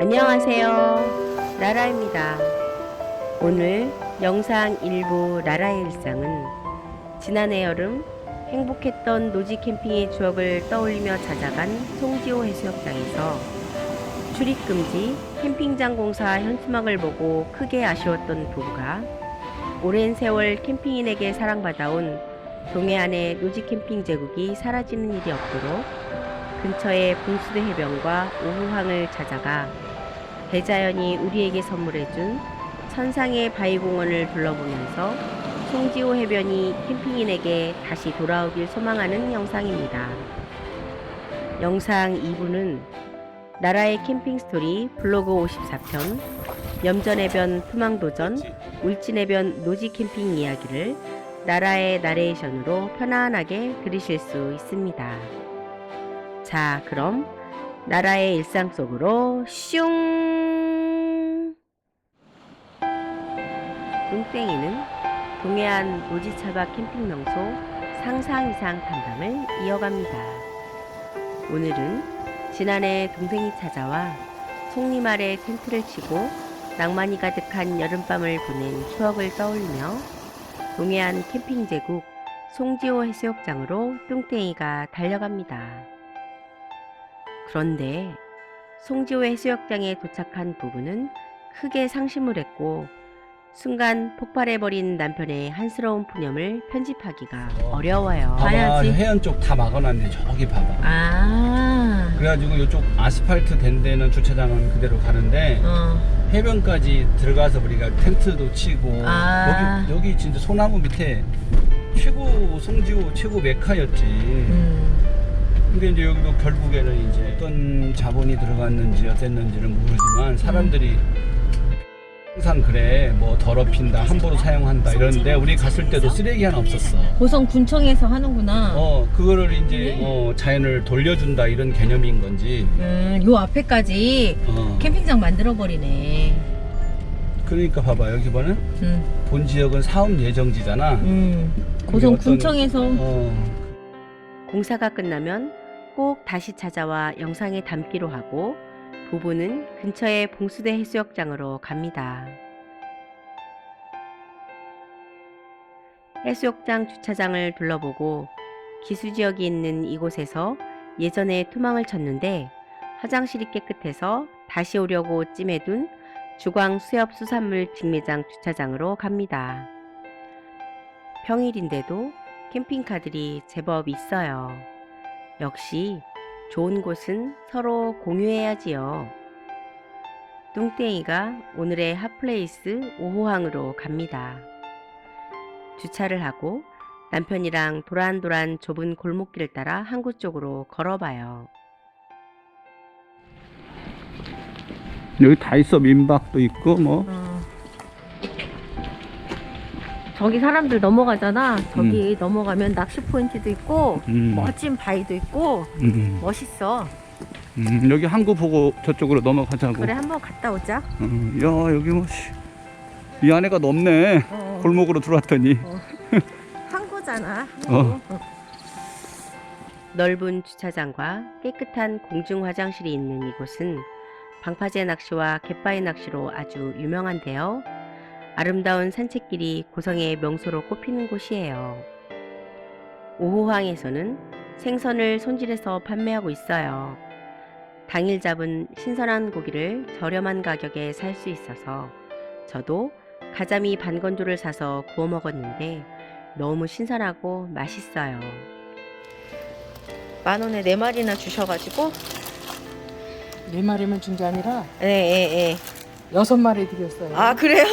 안녕하세요. 라라입니다. 오늘 영상 일부 라라의 일상은 지난해 여름 행복했던 노지 캠핑의 추억을 떠올리며 찾아간 송지호 해수욕장에서 출입금지 캠핑장 공사 현수막을 보고 크게 아쉬웠던 부부가 오랜 세월 캠핑인에게 사랑받아온 동해안의 노지 캠핑 제국이 사라지는 일이 없도록 근처의 봉수대 해변과 오후항을 찾아가 대자연이 우리에게 선물해준 천상의 바위공원을 둘러보면서 송지호 해변이 캠핑인에게 다시 돌아오길 소망하는 영상입니다. 영상 2부는 나라의 캠핑 스토리 블로그 54편 염전해변 투망도전 울진해변 노지 캠핑 이야기를 나라의 나레이션으로 편안하게 들으실 수 있습니다. 자, 그럼 나라의 일상 속으로 슝! 동해안 노지차박 캠핑 명소 상상 이상 탐방을 이어갑니다. 오늘은 지난해 동생이 찾아와 송림 아래 텐트를 치고 낭만이 가득한 여름밤을 보낸 추억을 떠올리며 동해안 캠핑 제국 송지호 해수욕장으로 뚱땡이가 달려갑니다. 그런데 송지호 해수욕장에 도착한 부부는 크게 상심을 했고 순간 폭발해버린 남편의 한스러운 푸념을 편집하기가 어. 어려워요. 봐봐 봐야지. 해안 쪽 다 막아놨네 저기 봐봐 아, 그래가지고 이쪽 아스팔트 된 데는 주차장은 그대로 가는데 어, 해변까지 들어가서 우리가 텐트도 치고 아. 여기 여기 진짜 소나무 밑에 최고 송지호 최고 메카였지 음, 근데 이제 여기도 결국에는 이제 어떤 자본이 들어갔는지 어땠는지는 모르지만 사람들이 항상 그래 뭐 더럽힌다 함부로 사용한다 이러는데 우리 갔을 때도 쓰레기 하나 없었어. 고성 군청에서 하는구나. 어 그거를 이제 어, 자연을 돌려준다 이런 개념인 건지. 음, 요 앞에까지 어. 캠핑장 만들어 버리네. 그러니까 봐봐 여기 보는 음, 본 지역은 사업 예정지잖아. 음, 고성 어떤- 군청에서. 어. 공사가 끝나면 꼭 다시 찾아와 영상에 담기로 하고 부부는 근처의 봉수대 해수욕장으로 갑니다. 해수욕장 주차장을 둘러보고 기수지역이 있는 이곳에서 예전에 투망을 쳤는데 화장실이 깨끗해서 다시 오려고 찜해둔 주광 수협 수산물 직매장 주차장으로 갑니다. 평일인데도 캠핑카들이 제법 있어요. 역시 좋은 곳은 서로 공유해야지요. 뚱땡이가 오늘의 핫플레이스 5호항으로 갑니다. 주차를 하고 남편이랑 도란도란 좁은 골목길을 따라 항구 쪽으로 걸어봐요. 여기 다 있어 민박도 있고 뭐 저기 사람들 넘어가잖아. 저기 넘어가면 낚시 포인트도 있고 음. 멋진 바위도 있고 음. 멋있어. 음, 여기 항구 보고 저쪽으로 넘어가자고 그래 한번 갔다 오자. 음, 야 여기 뭐이 안에가 넓네 어, 골목으로 들어왔더니 항구잖아. 어. 항구. 넓은 주차장과 깨끗한 공중 화장실이 있는 이곳은 방파제 낚시와 갯바위 낚시로 아주 유명한데요. 아름다운 산책길이 고성의 명소로 꼽히는 곳이에요. 오호항에서는 생선을 손질해서 판매하고 있어요. 당일 잡은 신선한 고기를 저렴한 가격에 살 수 있어서 저도 가자미 반건조를 사서 구워 먹었는데 너무 신선하고 맛있어요. 만 원에 네 마리나 주셔가지고 네 마리만 준 게 아니라 네예예 여섯 마리 드렸어요. 아 그래요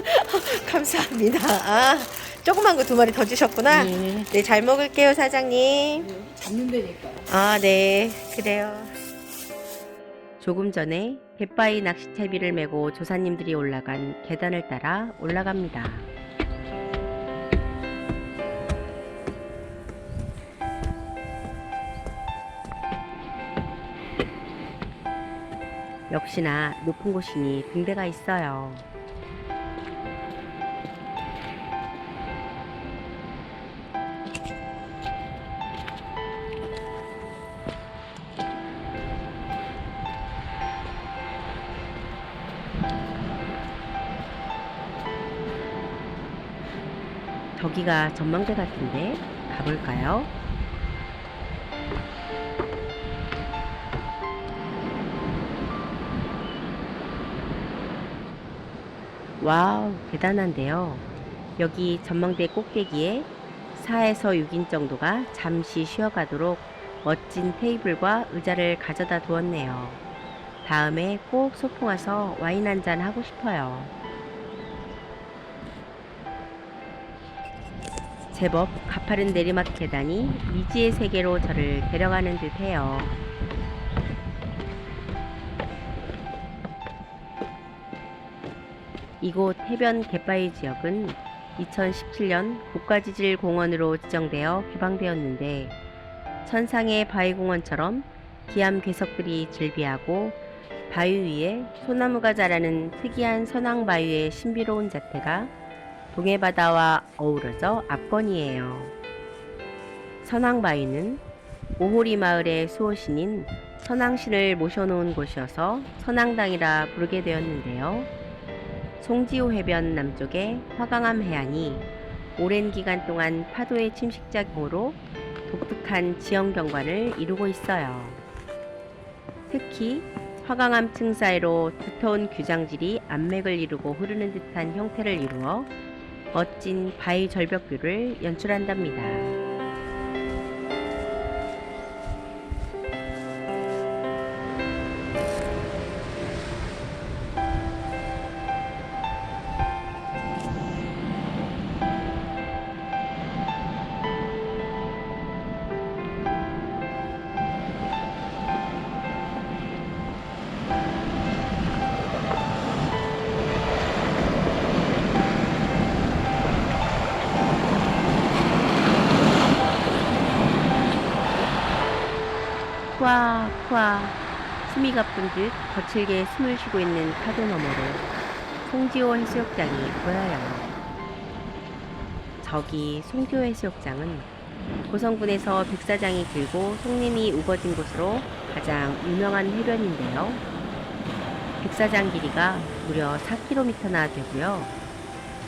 감사합니다 아 조그만 거 두 마리 더 주셨구나 네. 네잘 먹을게요 사장님 잡는 데니까. 아 네 그래요 조금 전에 갯바위 낚시채비를 메고 조사님들이 올라간 계단을 따라 올라갑니다 역시나 높은 곳이니 등대가 있어요. 저기가 전망대 같은데 가볼까요? 와우, 대단한데요. 여기 전망대 꼭대기에 4에서 6인 정도가 잠시 쉬어가도록 멋진 테이블과 의자를 가져다 두었네요. 다음에 꼭 소풍 와서 와인 한잔 하고 싶어요. 제법 가파른 내리막 계단이 미지의 세계로 저를 데려가는 듯 해요. 이곳 해변 갯바위 지역은 2017년 국가지질공원으로 지정되어 개방되었는데 천상의 바위공원처럼 기암 괴석들이 즐비하고 바위 위에 소나무가 자라는 특이한 선왕바위의 신비로운 자태가 동해바다와 어우러져 압권이에요. 선왕바위는 오호리 마을의 수호신인 선왕신을 모셔놓은 곳이어서 선왕당이라 부르게 되었는데요. 송지호 해변 남쪽의 화강암 해안이 오랜 기간 동안 파도의 침식작용으로 독특한 지형 경관을 이루고 있어요. 특히 화강암 층 사이로 두터운 규장질이 암맥을 이루고 흐르는 듯한 형태를 이루어 멋진 바위 절벽뷰를 연출한답니다. 푸아 푸아 숨이 가쁜 듯 거칠게 숨을 쉬고 있는 파도 너머로 송지호 해수욕장이 보여요. 저기 송지호 해수욕장은 고성군에서 백사장이 길고 송림이 우거진 곳으로 가장 유명한 해변인데요. 백사장 길이가 무려 4km나 되고요.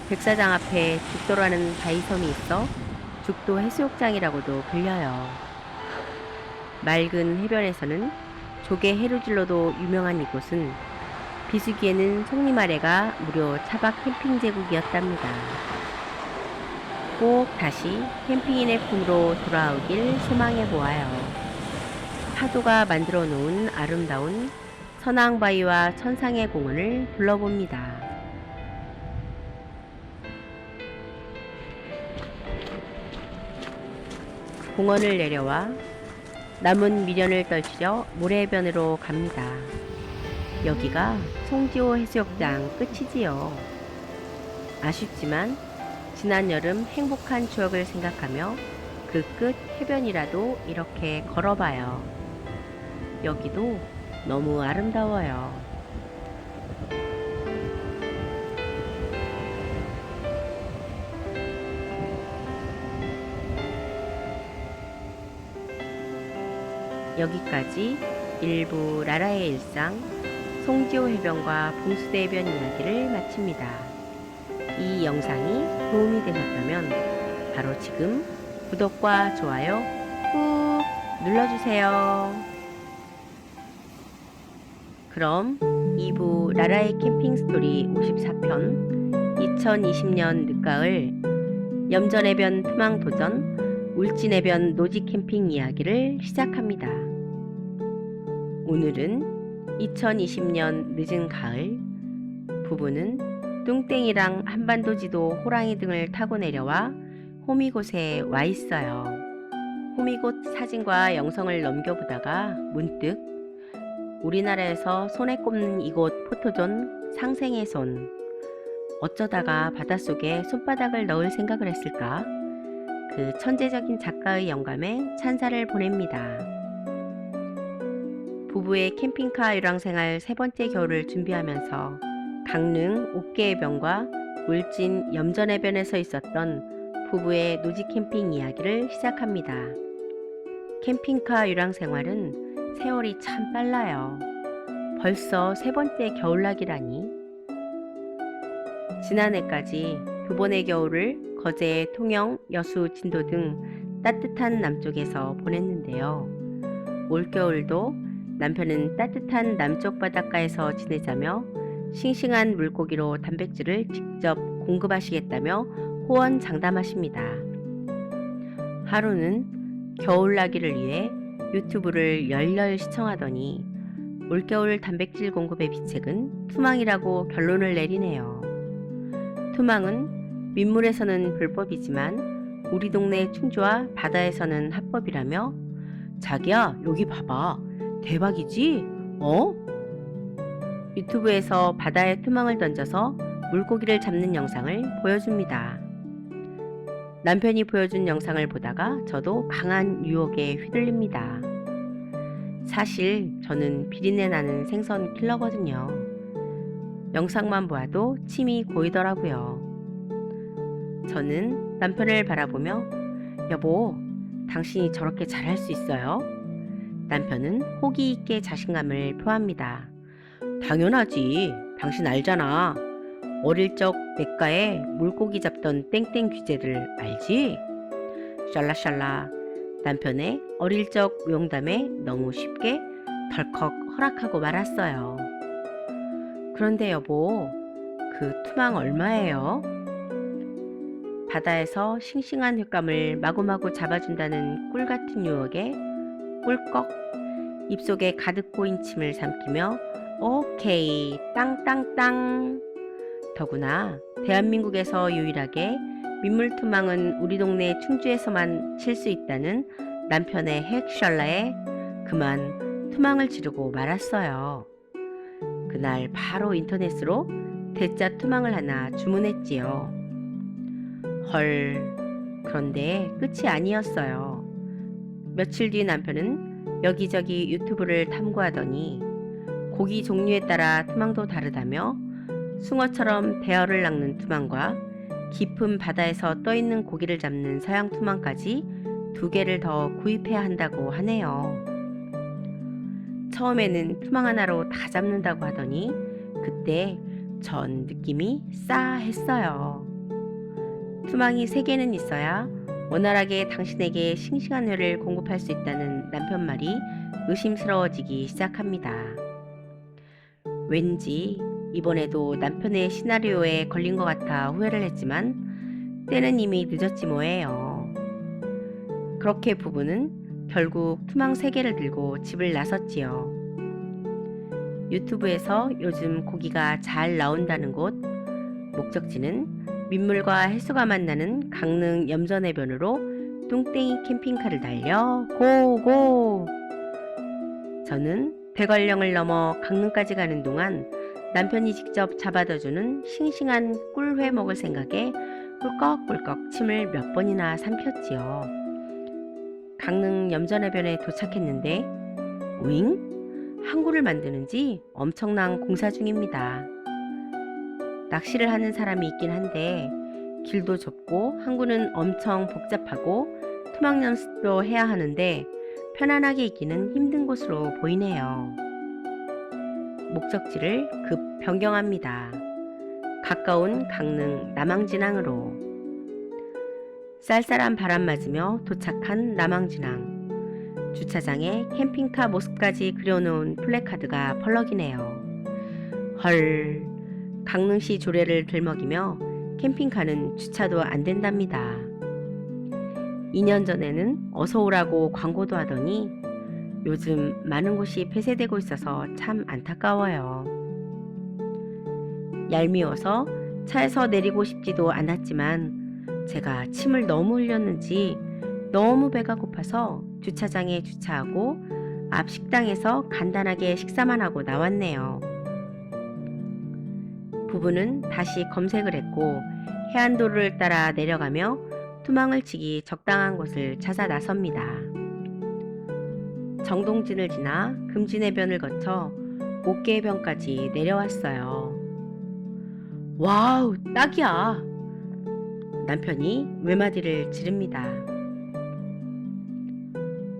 백사장 앞에 죽도라는 바위섬이 있어 죽도 해수욕장이라고도 불려요. 맑은 해변에서는 조개 해루질로도 유명한 이곳은 비수기에는 아래가 무료 차박 캠핑 제국이었답니다. 꼭 다시 캠핑인의 품으로 돌아오길 소망해 보아요. 파도가 만들어 놓은 아름다운 선왕바위와 천상의 공원을 둘러봅니다. 공원을 내려와 남은 미련을 떨치려 모래변으로 갑니다. 여기가 송지호 해수욕장 끝이지요. 아쉽지만 지난 여름 행복한 추억을 생각하며 그 끝 해변이라도 이렇게 걸어봐요. 여기도 너무 아름다워요. 여기까지 일부 라라의 일상, 송지호 해변과 봉수대 해변 이야기를 마칩니다. 이 영상이 도움이 되셨다면 바로 지금 구독과 좋아요 꾹 눌러주세요. 그럼 2부 라라의 캠핑 스토리 54편 2020년 늦가을 염전해변 투망 도전 울진해변 노지 캠핑 이야기를 시작합니다. 오늘은 2020년 늦은 가을 부부는 뚱땡이랑 한반도 지도 호랑이 등을 타고 내려와 호미곶에 와 있어요. 호미곶 사진과 영상을 넘겨보다가 문득 우리나라에서 손에 꼽는 이곳 포토존 상생의 손 어쩌다가 바닷속에 손바닥을 넣을 생각을 했을까? 그 천재적인 작가의 영감에 찬사를 보냅니다. 부부의 캠핑카 유랑생활 세 번째 겨울을 준비하면서 강릉 옥계해변과 울진 염전해변에서 있었던 부부의 노지 캠핑 이야기를 시작합니다. 캠핑카 유랑생활은 세월이 참 빨라요. 벌써 세 번째 겨울나기라니. 지난해까지 두 번의 겨울을 거제, 통영, 여수, 진도 등 따뜻한 남쪽에서 보냈는데요. 올겨울도 남편은 따뜻한 남쪽 바닷가에서 지내자며 싱싱한 물고기로 단백질을 직접 공급하시겠다며 호언 장담하십니다. 하루는 겨울나기를 위해 유튜브를 열렬 시청하더니 올겨울 단백질 공급의 비책은 투망이라고 결론을 내리네요. 투망은 민물에서는 불법이지만 우리 동네 충주와 바다에서는 합법이라며 자기야 여기 봐봐 대박이지? 어? 유튜브에서 바다에 투망을 던져서 물고기를 잡는 영상을 보여줍니다. 남편이 보여준 영상을 보다가 저도 강한 유혹에 휘둘립니다. 사실 저는 비린내 나는 생선 킬러거든요. 영상만 보아도 침이 고이더라고요. 저는 남편을 바라보며 여보, 당신이 저렇게 잘할 수 있어요? 남편은 호기 있게 자신감을 표합니다. 당연하지. 당신 알잖아. 어릴 적 냇가에 물고기 잡던 땡땡 귀재들 알지? 샬라샬라. 남편의 어릴 적 용담에 너무 쉽게 덜컥 허락하고 말았어요. 그런데 여보, 그 투망 얼마예요? 바다에서 싱싱한 횟감을 마구마구 잡아준다는 꿀 같은 유혹에 꿀꺽 입속에 가득 고인 침을 삼키며 오케이 땅땅땅 더구나 대한민국에서 유일하게 민물 투망은 우리 동네 충주에서만 칠 수 있다는 남편의 핵셜라에 그만 투망을 지르고 말았어요. 그날 바로 인터넷으로 대짜 투망을 하나 주문했지요. 헐, 그런데 끝이 아니었어요. 며칠 뒤 남편은 여기저기 유튜브를 탐구하더니 고기 종류에 따라 투망도 다르다며 숭어처럼 대어를 낚는 투망과 깊은 바다에서 떠 있는 고기를 잡는 서양 투망까지 두 개를 더 구입해야 한다고 하네요. 처음에는 투망 하나로 다 잡는다고 하더니 그때 전 느낌이 싸했어요. 투망이 세 개는 있어야 원활하게 당신에게 싱싱한 회를 공급할 수 있다는 남편 말이 의심스러워지기 시작합니다. 왠지 이번에도 남편의 시나리오에 걸린 것 같아 후회를 했지만 때는 이미 늦었지 뭐예요. 그렇게 부부는 결국 투망 세 개를 들고 집을 나섰지요. 유튜브에서 요즘 고기가 잘 나온다는 곳, 목적지는 민물과 해수가 만나는 강릉 염전해변으로 뚱땡이 캠핑카를 달려 고고! 저는 대관령을 넘어 강릉까지 가는 동안 남편이 직접 잡아다주는 싱싱한 꿀회 먹을 생각에 꿀꺽꿀꺽 침을 몇 번이나 삼켰지요. 강릉 염전해변에 도착했는데 윙? 항구를 만드는지 엄청난 공사 중입니다. 낚시를 하는 사람이 있긴 한데 길도 좁고 항구는 엄청 복잡하고 투망 연습도 해야 하는데 편안하게 있기는 힘든 곳으로 보이네요. 목적지를 급 변경합니다. 가까운 강릉 남항진항으로 쌀쌀한 바람 맞으며 도착한 남항진항 주차장에 캠핑카 모습까지 그려놓은 플래카드가 펄럭이네요. 헐 강릉시 조례를 들먹이며 캠핑카는 주차도 안 된답니다. 2년 전에는 어서 오라고 광고도 하더니 요즘 많은 곳이 폐쇄되고 있어서 참 안타까워요. 얄미워서 차에서 내리고 싶지도 않았지만 제가 침을 너무 흘렸는지 너무 배가 고파서 주차장에 주차하고 앞 식당에서 간단하게 식사만 하고 나왔네요. 부부는 다시 검색을 했고 해안도로를 따라 내려가며 투망을 치기 적당한 곳을 찾아 나섭니다. 정동진을 지나 금진해변을 거쳐 옥계해변까지 내려왔어요. 와우, 딱이야! 남편이 외마디를 지릅니다.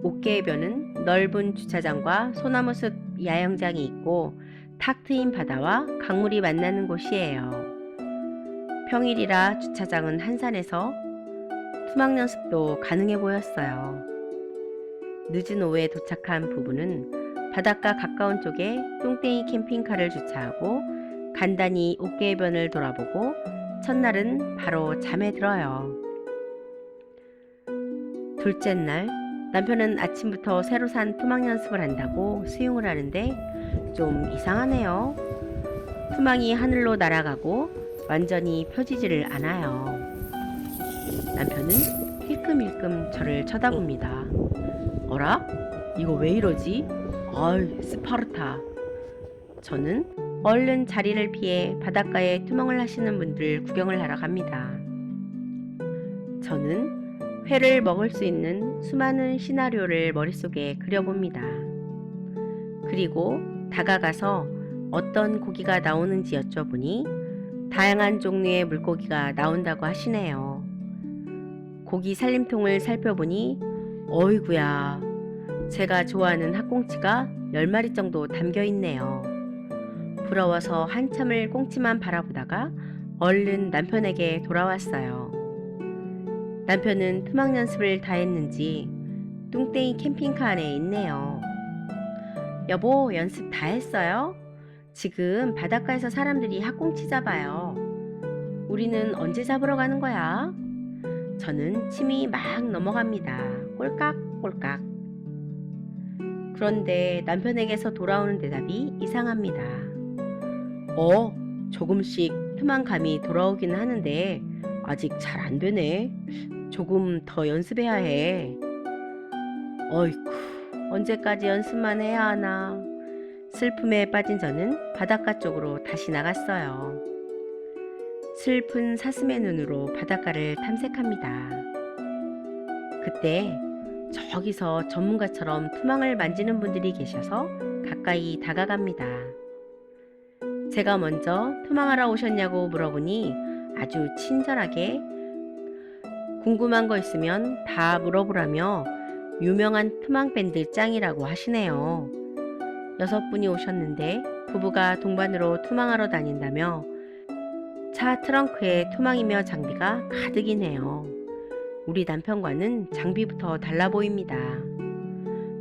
옥계해변은 넓은 주차장과 소나무숲 야영장이 있고 탁 트인 바다와 강물이 만나는 곳이에요. 평일이라 주차장은 한산해서 투망 연습도 가능해 보였어요. 늦은 오후에 도착한 부부는 바닷가 가까운 쪽에 똥땡이 캠핑카를 주차하고 간단히 옥계해변을 돌아보고 첫날은 바로 잠에 들어요. 둘째 날 남편은 아침부터 새로 산 투망 연습을 한다고 수영을 하는데 좀 이상하네요. 투망이 하늘로 날아가고 완전히 펴지지를 않아요. 남편은 힐끔힐끔 저를 쳐다봅니다. 어라? 이거 왜 이러지? 아이, 스파르타. 저는 얼른 자리를 피해 바닷가에 투망을 하시는 분들 구경을 하러 갑니다. 저는 회를 먹을 수 있는 수많은 시나리오를 머릿속에 그려봅니다. 그리고 다가가서 어떤 고기가 나오는지 여쭤보니 다양한 종류의 물고기가 나온다고 하시네요. 고기 살림통을 살펴보니 어이구야 제가 좋아하는 학꽁치가 10마리 정도 담겨 있네요. 부러워서 한참을 꽁치만 바라보다가 얼른 남편에게 돌아왔어요. 남편은 투망 연습을 다 했는지 뚱땡이 캠핑카 안에 있네요. 여보, 연습 다 했어요? 지금 바닷가에서 사람들이 학꽁치 잡아요. 우리는 언제 잡으러 가는 거야? 저는 침이 막 넘어갑니다. 꼴깍꼴깍. 그런데 남편에게서 돌아오는 대답이 이상합니다. 어, 조금씩 틈한 감이 돌아오기는 하는데 아직 잘 안 되네. 조금 더 연습해야 해. 어이쿠, 언제까지 연습만 해야 하나. 슬픔에 빠진 저는 바닷가 쪽으로 다시 나갔어요. 슬픈 사슴의 눈으로 바닷가를 탐색합니다. 그때 저기서 전문가처럼 투망을 만지는 분들이 계셔서 가까이 다가갑니다. 제가 먼저 투망하러 오셨냐고 물어보니 아주 친절하게 궁금한 거 있으면 다 물어보라며 유명한 투망 밴드 짱이라고 하시네요. 여섯 분이 오셨는데 부부가 동반으로 투망하러 다닌다며 차 트렁크에 투망이며 장비가 가득이네요. 우리 남편과는 장비부터 달라 보입니다.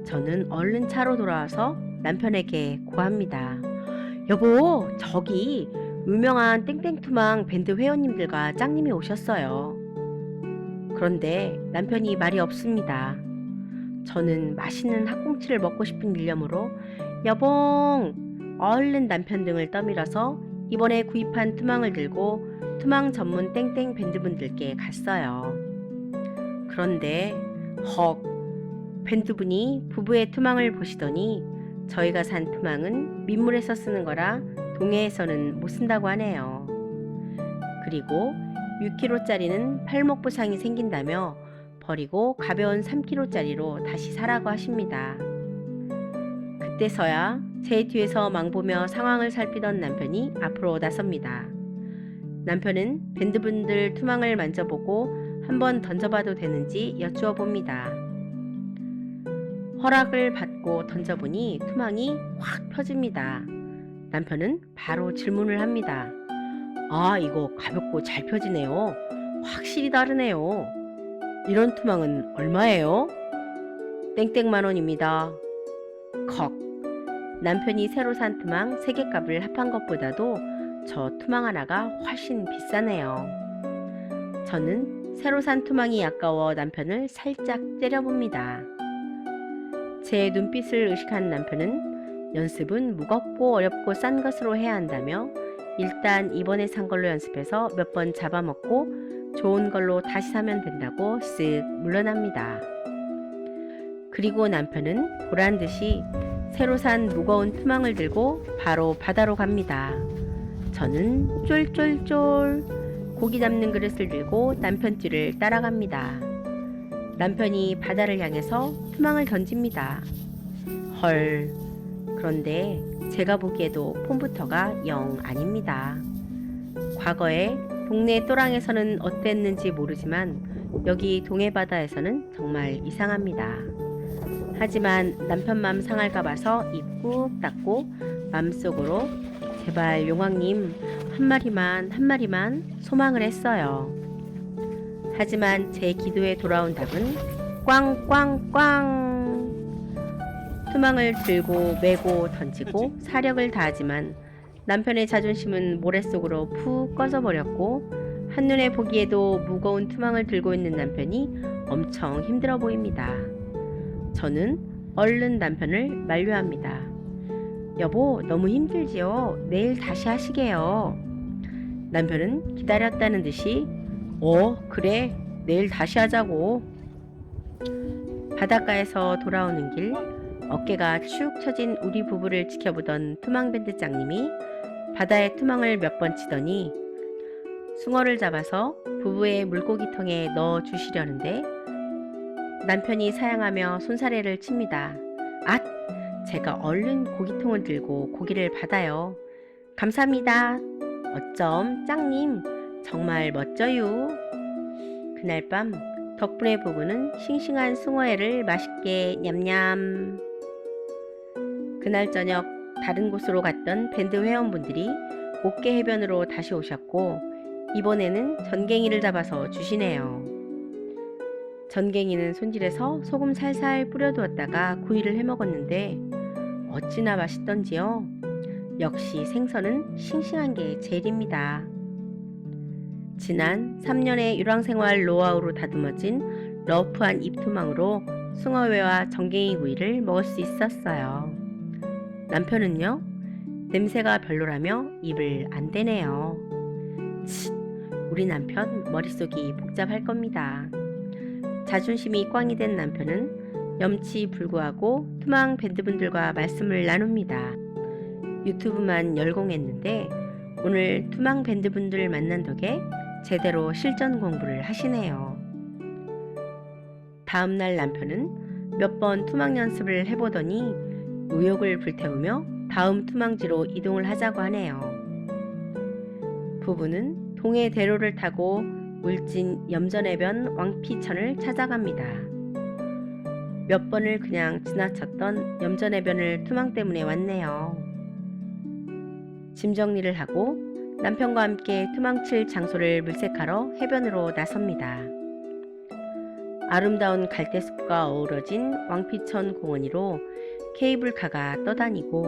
저는 얼른 차로 돌아와서 남편에게 고합니다. 여보, 저기 유명한 땡땡투망 밴드 회원님들과 짱님이 오셨어요. 그런데 남편이 말이 없습니다. 저는 맛있는 학꽁치를 먹고 싶은 일념으로 여봉! 얼른 남편 등을 떠밀어서 이번에 구입한 투망을 들고 투망 전문 땡땡 밴드분들께 갔어요. 그런데 헉 밴드분이 부부의 투망을 보시더니 저희가 산 투망은 민물에서 쓰는 거라 동해에서는 못 쓴다고 하네요. 그리고 6kg짜리는 팔목 부상이 생긴다며 버리고 가벼운 3kg짜리로 다시 사라고 하십니다. 그때서야 제 뒤에서 망보며 상황을 살피던 남편이 앞으로 나섭니다. 남편은 밴드분들 투망을 만져보고 한번 던져봐도 되는지 여쭈어 봅니다. 허락을 받고 던져보니 투망이 확 펴집니다. 남편은 바로 질문을 합니다. 아, 이거 가볍고 잘 펴지네요. 확실히 다르네요. 이런 투망은 얼마예요? 땡땡만 원입니다. 컥. 남편이 새로 산 투망 3개 값을 합한 것보다도 저 투망 하나가 훨씬 비싸네요. 저는 새로 산 투망이 아까워 남편을 살짝 째려봅니다. 제 눈빛을 의식한 남편은 연습은 무겁고 어렵고 싼 것으로 해야 한다며 일단 이번에 산 걸로 연습해서 몇 번 잡아먹고 좋은 걸로 다시 사면 된다고 쓱 물러납니다. 그리고 남편은 보란 듯이 새로 산 무거운 투망을 들고 바로 바다로 갑니다. 저는 쫄쫄쫄 고기 잡는 그릇을 들고 남편 뒤를 따라갑니다. 남편이 바다를 향해서 투망을 던집니다. 헐. 그런데 제가 보기에도 폼부터가 영 아닙니다. 과거에 동네 또랑에서는 어땠는지 모르지만 여기 동해바다에서는 정말 이상합니다. 하지만 남편 맘 상할까 봐서 입 꾹 닫고 맘속으로 제발 용왕님 한 마리만 한 마리만 소망을 했어요. 하지만 제 기도에 돌아온 답은 꽝꽝꽝. 투망을 들고 메고 던지고 사력을 다하지만 남편의 자존심은 모래 속으로 푹 꺼져버렸고 한눈에 보기에도 무거운 투망을 들고 있는 남편이 엄청 힘들어 보입니다. 저는 얼른 남편을 만류합니다. 여보, 너무 힘들지요? 내일 다시 하시게요. 남편은 기다렸다는 듯이, 어, 그래, 내일 다시 하자고. 바닷가에서 돌아오는 길, 어깨가 축 처진 우리 부부를 지켜보던 투망밴드 짱님이 바다에 투망을 몇 번 치더니 숭어를 잡아서 부부의 물고기통에 넣어 주시려는데 남편이 사양하며 손사래를 칩니다. 앗! 제가 얼른 고기통을 들고 고기를 받아요. 감사합니다. 어쩜 짱님 정말 멋져요. 그날 밤 덕분에 부부는 싱싱한 숭어회를 맛있게 냠냠. 그날 저녁 다른 곳으로 갔던 밴드 회원분들이 옥계 해변으로 다시 오셨고 이번에는 전갱이를 잡아서 주시네요. 전갱이는 손질해서 소금 살살 뿌려두었다가 구이를 해먹었는데 어찌나 맛있던지요. 역시 생선은 싱싱한 게 제일입니다. 지난 3년의 유랑생활 노하우로 다듬어진 러프한 입투망으로 숭어회와 전갱이 구이를 먹을 수 있었어요. 남편은요? 냄새가 별로라며 입을 안 대네요. 치, 우리 남편 머릿속이 복잡할 겁니다. 자존심이 꽝이 된 남편은 염치 불구하고 투망 밴드분들과 말씀을 나눕니다. 유튜브만 열공했는데 오늘 투망 밴드분들 만난 덕에 제대로 실전 공부를 하시네요. 다음날 남편은 몇 번 투망 연습을 해보더니 의욕을 불태우며 다음 투망지로 이동을 하자고 하네요. 부부는 동해 대로를 타고 울진 염전해변 왕피천을 찾아갑니다. 몇 번을 그냥 지나쳤던 염전해변을 투망 때문에 왔네요. 짐 정리를 하고 남편과 함께 투망칠 장소를 물색하러 해변으로 나섭니다. 아름다운 갈대숲과 어우러진 왕피천 공원 위로 케이블카가 떠다니고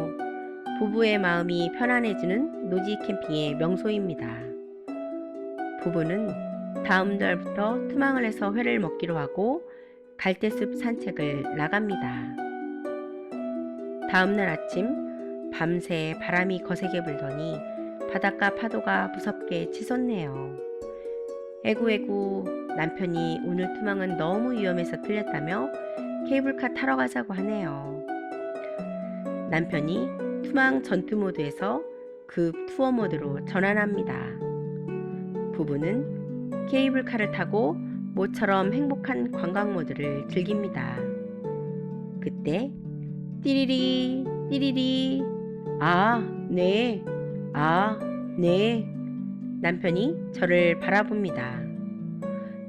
부부의 마음이 편안해지는 노지 캠핑의 명소입니다. 부부는 다음 달부터 투망을 해서 회를 먹기로 하고 갈대숲 산책을 나갑니다. 다음 날 아침 밤새 바람이 거세게 불더니 바닷가 파도가 무섭게 치솟네요. 에구에구 남편이 오늘 투망은 너무 위험해서 틀렸다며 케이블카 타러 가자고 하네요. 남편이 투망 전투 모드에서 급 투어 모드로 전환합니다. 부부는 케이블카를 타고 모처럼 행복한 관광 모드를 즐깁니다. 그때 띠리리 띠리리 아, 네. 아, 네. 남편이 저를 바라봅니다.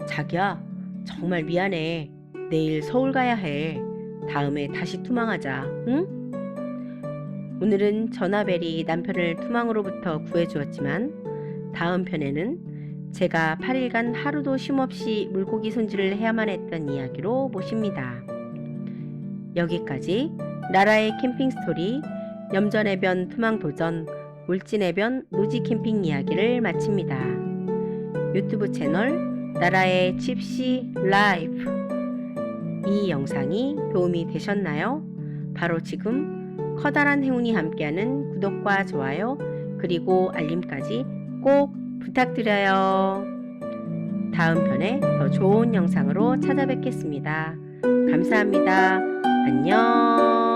자기야, 정말 미안해. 내일 서울 가야 해. 다음에 다시 투망하자. 응? 오늘은 전화벨이 남편을 투망으로부터 구해주었지만 다음 편에는 제가 8일간 하루도 쉼없이 물고기 손질을 해야만 했던 이야기로 모십니다. 여기까지 나라의 캠핑 스토리 염전해변 투망 도전 울진해변 노지 캠핑 이야기를 마칩니다. 유튜브 채널 나라의 칩시 라이프 이 영상이 도움이 되셨나요? 바로 지금 커다란 행운이 함께하는 구독과 좋아요 그리고 알림까지 꼭 부탁드려요. 다음 편에 더 좋은 영상으로 찾아뵙겠습니다. 감사합니다. 안녕.